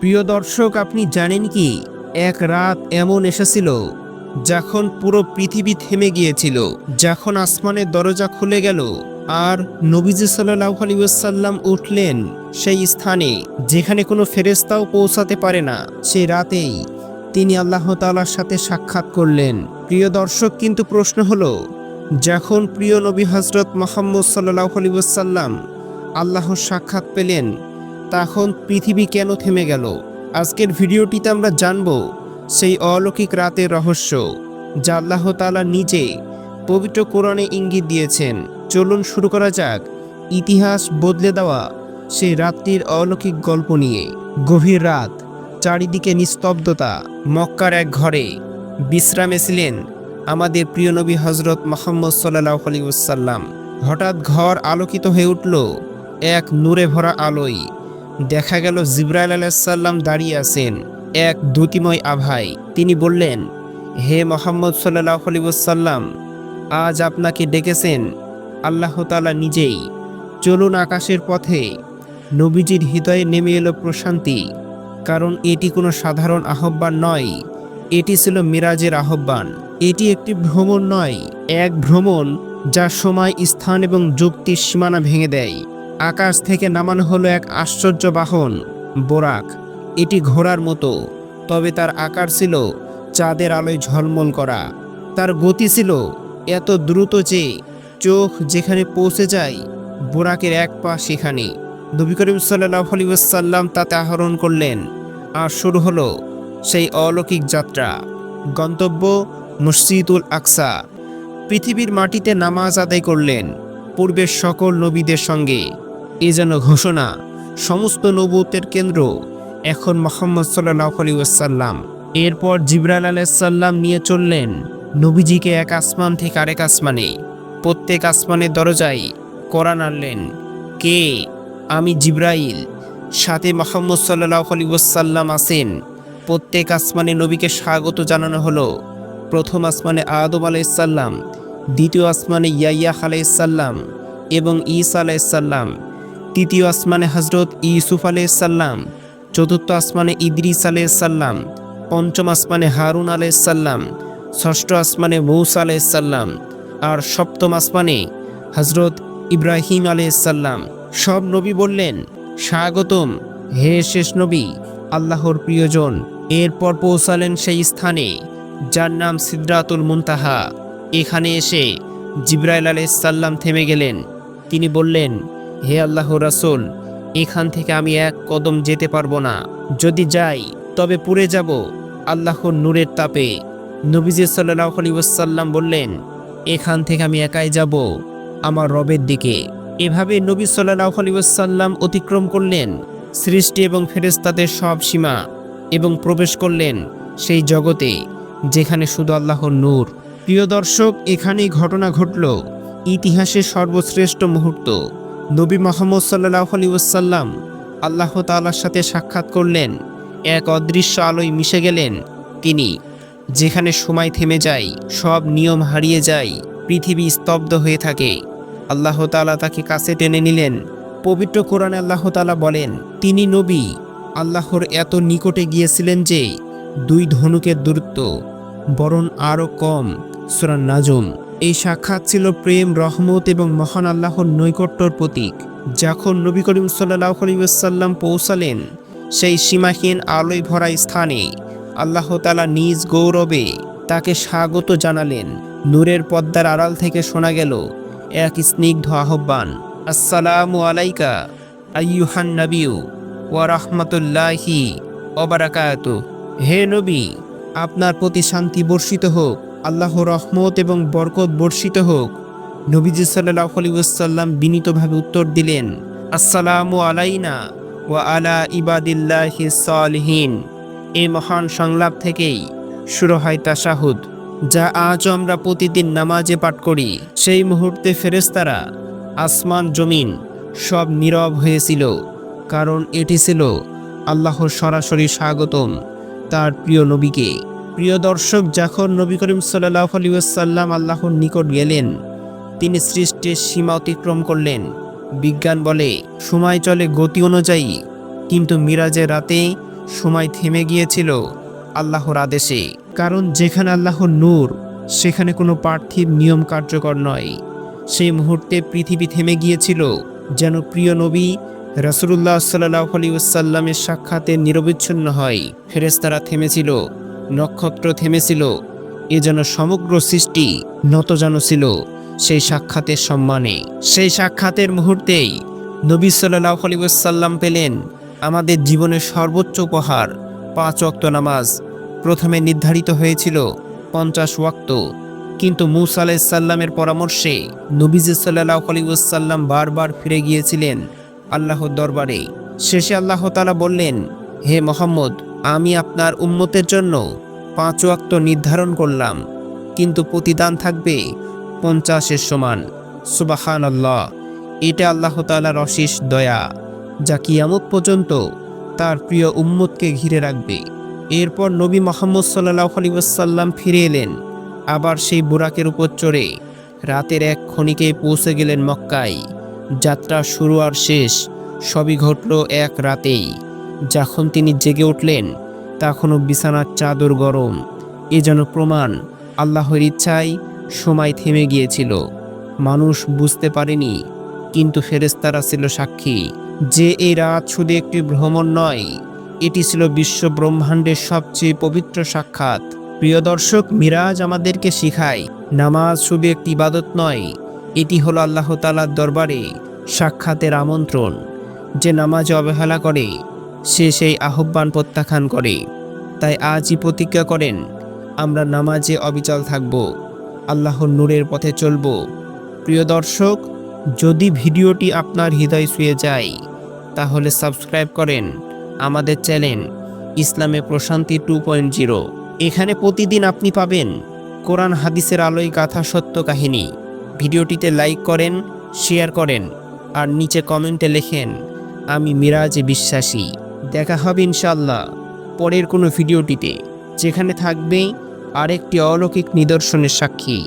প্রিয় দর্শক, আপনি জানেন কি? এক রাত এমন এসেছিল যখন পুরো পৃথিবী থেমে গিয়েছিল, যখন আসমানের দরজা খুলে গেল আর নবীজি সাল্লাহ আলিউসাল্লাম উঠলেন সেই স্থানে, যেখানে কোনো ফেরেস্তাও পৌঁছাতে পারে না। সেই রাতেই তিনি আল্লাহ তালার সাথে সাক্ষাৎ করলেন। প্রিয় দর্শক, কিন্তু প্রশ্ন হলো, যখন প্রিয় নবী হজরত মোহাম্মদ সাল্লাহ আলিউসাল্লাম আল্লাহর সাক্ষাৎ পেলেন তখন পৃথিবী কেন থেমে গেল? আজকের ভিডিওটিতে আমরা জানব সেই অলৌকিক রাতের রহস্য, যা আল্লাহ নিজে পবিত্র কোরআনে ইঙ্গিত দিয়েছেন। চলুন শুরু করা যাক। ইতিহাস বদলে দেওয়া সেই রাত্রির অলৌকিক গল্প নিয়ে। গভীর রাত, চারিদিকে নিস্তব্ধতা, মক্কার এক ঘরে। বিশ্রামে ছিলেন আমাদের প্রিয় নবী হজরত মোহাম্মদ সাল্লাহ আলিউসাল্লাম হঠাৎ ঘর আলোকিত হয়ে উঠল এক নূরে ভরা আলোয়। দেখা গেল জিব্রাইল আলাইসাল্লাম দাঁড়িয়ে আছেন এক দ্যুতিময় আভায়। তিনি বললেন, হে মোহাম্মদ সাল্লাহ আলিউসাল্লাম আজ আপনাকে ডেকেছেন আল্লাহ তালা নিজেই। চলুন আকাশের পথে। নবীজির হৃদয়ে নেমে এলো প্রশান্তি, কারণ এটি কোনো সাধারণ আহ্বান নয়। এটি ছিল মিরাজের আহ্বান। এটি একটি ভ্রমণ নয়, এক ভ্রমণ যা সময়, স্থান এবং যুক্তির সীমানা ভেঙে দেয়। আকাশ থেকে নামানো হলো এক আশ্চর্য বাহন, বোরাক। এটি ঘোড়ার মতো, তবে তার আকার ছিল চাঁদের আলোয় ঝলমল করা। তার গতি ছিল এত দ্রুত যে চোখ যেখানে পৌঁছে যায়, বোরাকের এক পা সেখানে। নবী করিম সাল্লাহ তাতে আহরণ করলেন। আর শুরু হলো সেই অলৌকিক যাত্রা। গন্তব্য মসজিদুল আকসা। পৃথিবীর মাটিতে নামাজ আদায় করলেন পূর্বের সকল নবীদের সঙ্গে। এ যেন ঘোষণা। সমস্ত নবুতের কেন্দ্র এখন মোহাম্মদ সাল্লাহ আলিউসাল্লাম এরপর জিবরাল আলাইসাল্লাম নিয়ে চললেন নবীজিকে এক আসমান থেকে আরেক আসমানে। প্রত্যেক আসমানের দরজায় কোরআন আনলেন। কে? আমি জিব্রাইল। সাথে মোহাম্মদ সাল্লাহ আলিউসাল্লাম আসেন প্রত্যেক আসমানে নবীকে স্বাগত জানানো হলো। প্রথম আসমানে আদম আলাইসাল্লাম দ্বিতীয় আসমানে ইয়াইয়া আলাইসাল্লাম এবং ঈসা আলাইসাল্লাম তৃতীয় আসমানে হজরত ইউসুফ আলাইসাল্লাম চতুর্থ আসমানে ইদ্রিস আলহ সাল্লাম পঞ্চম আসমানে হারুন আলাইসাল্লাম ষষ্ঠ আসমানে মৌসা আলাইসাল্লাম আর সপ্তম আসমানে হজরত ইব্রাহিম আলাইসাল্লাম সব নবী বললেন, স্বাগতম, হে শেষ নবী, আল্লাহর প্রিয়জন। এরপর পৌঁছালেন সেই স্থানে, যার নাম সিদ্রাতুল মুনতাহা। এখানে এসে জিব্রাইল আলাইসাল্লাম থেমে গেলেন। তিনি বললেন হে আল্লাহ রাসুল, এখান থেকে আমি এক কদম যেতে পারব না। যদি যাই, তবে পুড়ে যাব। আল্লাহর নূরের তাপে নবীজি সাল্লাহ আলী ওসাল্লাম বললেন, এখান থেকে আমি একাই যাব, আমার রবের দিকে। এভাবে নবী সাল্লাহ আলী ওসাল্লাম অতিক্রম করলেন, সৃষ্টি এবং ফেরেস্তাদের সব সীমা এবং প্রবেশ করলেন সেই জগতে, যেখানে শুধু আল্লাহর নূর। প্রিয় দর্শক, এখানেই ঘটনা ঘটল, ইতিহাসের সর্বশ্রেষ্ঠ মুহূর্ত। নবী মোহাম্মদ সাল্লাহ আলী ওসাল্লাম আল্লাহ তাল্লার সাথে সাক্ষাৎ করলেন। এক অদৃশ্য আলোয় মিশে গেলেন তিনি। যেখানে সময় থেমে যায়, সব নিয়ম হারিয়ে যায়, পৃথিবী স্তব্ধ হয়ে থাকে। আল্লাহ তালা তাকে কাছে টেনে নিলেন। পবিত্র কোরআনে আল্লাহ তালা বলেন, তিনি নবী। আল্লাহর এত নিকটে গিয়েছিলেন যে দুই ধনুকের দূরত্ব বরণ আরও কম সুরান নাজম। এই সাক্ষাৎ ছিল প্রেম, রহমত এবং মহান আল্লাহর নৈকট্যর প্রতীক। যখন নবী করিম সাল্লাহ আলিউসাল্লাম পৌঁছালেন, সেই সীমাহীন আলোয় ভরা স্থানে আল্লাহ তালা নিজ গৌরবে তাকে স্বাগত জানালেন। নূরের পদ্মার আড়াল থেকে শোনা গেল এক স্নিগ্ধ আহ্বান, আসসালামু আলাইকা আইয়ুহান নবিউ ওয়া রাহমাতুল্লাহি অবারাকাত হে নবী, আপনার প্রতি শান্তি বর্ষিত হোক। আল্লাহ রহমত এবং বরকত বর্ষিত হোক। নবীজি সাল্লাহ আলিউসাল্লাম বিনীতভাবে উত্তর দিলেন, আসসালামু আলাইনা ওয়া আলা ইবাদিল্লাহি সালিহিন। এই মহান সংলাপ থেকেই শুরু হয় তাশাহুদ, যা আজ আমরা প্রতিদিন নামাজে পাঠ করি। সেই মুহূর্তে ফেরেস্তারা আসমান, জমিন সব নীরব হয়েছিল, কারণ এটি ছিল আল্লাহর সরাসরি স্বাগতম তার প্রিয় নবীকে। প্রিয় দর্শক, যখন নবী করিম সাল্লাহ আলিউসাল্লাম আল্লাহর নিকট গেলেন, তিনি সৃষ্টির সীমা অতিক্রম করলেন। বিজ্ঞান বলে, সময় চলে গতি অনুযায়ী, কিন্তু মিরাজের রাতে সময় থেমে গিয়েছিল আল্লাহর আদেশে। কারণ যেখানে আল্লাহর নূর, সেখানে কোনো পার্থিব নিয়ম কার্যকর নয়। সেই মুহূর্তে পৃথিবী থেমে গিয়েছিল, যেন প্রিয় নবী রাসুলুল্লাহ সাল্লাহ আলী সাক্ষাতে নিরবিচ্ছিন্ন হয়। ফেরেস্তারা থেমেছিল নক্ষত্র থেমেছিল, এ যেন সমগ্র সৃষ্টি নত যেন ছিল সেই সাক্ষাতের সম্মানে। সেই সাক্ষাতের মুহূর্তেই নবী সাল্লাহ আলী ওসাল্লাম পেলেন আমাদের জীবনের সর্বোচ্চ উপহার, পাঁচ ওয়াক্ত নামাজ। প্রথমে নির্ধারিত হয়েছিল পঞ্চাশ ওয়াক্ত, কিন্তু মুসা আলাইসাল্লামের পরামর্শে নবীজি সাল্লাহ আলী ওসাল্লাম বারবার ফিরে গিয়েছিলেন আল্লাহর দরবারে, শেষে আল্লাহ তালা বললেন, হে মোহাম্মদ আমি আপনার উম্মতের জন্য পাঁচ ওয়াক্ত নির্ধারণ করলাম, কিন্তু প্রতিদান থাকবে পঞ্চাশের সমান। সুবাহান আল্লাহ এটা আল্লাহ তালার অশেষ দয়া, যা কিয়ামত পর্যন্ত তার প্রিয় উম্মতকে ঘিরে রাখবে। এরপর নবী মোহাম্মদ সাল্লাহ আলী ফিরে এলেন, আবার সেই বুরাকের উপর চড়ে রাতের এক ক্ষণিকে পৌঁছে গেলেন মক্কায়। যাত্রা শুরু আর শেষ, সবই ঘটল এক রাতেই। যখন তিনি জেগে উঠলেন, তখনও বিছানার চাদর গরম। এ যেন প্রমাণ, আল্লাহর ইচ্ছায় সময় থেমে গিয়েছিল। মানুষ বুঝতে পারেনি, কিন্তু ফেরেস্তারা ছিল সাক্ষী যে এই রাত শুধু একটি ভ্রমণ নয়, এটি ছিল বিশ্ব ব্রহ্মাণ্ডের সবচেয়ে পবিত্র সাক্ষাৎ। প্রিয় দর্শক, মিরাজ আমাদেরকে শিখায়, নামাজ শুধু একটি ইবাদত নয়, এটি হলো আল্লাহ তালার দরবারে সাক্ষাতের আমন্ত্রণ। যে নামাজ অবহেলা করে সে সেই আহ্বান প্রত্যাখ্যান করে। তাই আজই প্রতিজ্ঞা করেন, আমরা নামাজে অবিচল থাকব, আল্লাহর নূরের পথে চলব। প্রিয় দর্শক, যদি ভিডিওটি আপনার হৃদয় ছুঁয়ে যায়, তাহলে সাবস্ক্রাইব করেন আমাদের চ্যানেল ইসলামে প্রশান্তি টু পয়েন্ট জিরো। এখানে প্রতিদিন আপনি পাবেন কোরআন হাদিসের আলোয় গাথা সত্য কাহিনী। ভিডিওটিতে লাইক করেন, শেয়ার করেন, আর নিচে কমেন্টে লেখেন, আমি মিরাজ বিশ্বাসী। দেখা হবে ইনশাল্লাহ পরের কোনো ভিডিওটিতে যেখানে থাকবে আরেকটি অলৌকিক নিদর্শনের সাক্ষী।